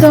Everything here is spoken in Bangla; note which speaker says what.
Speaker 1: তো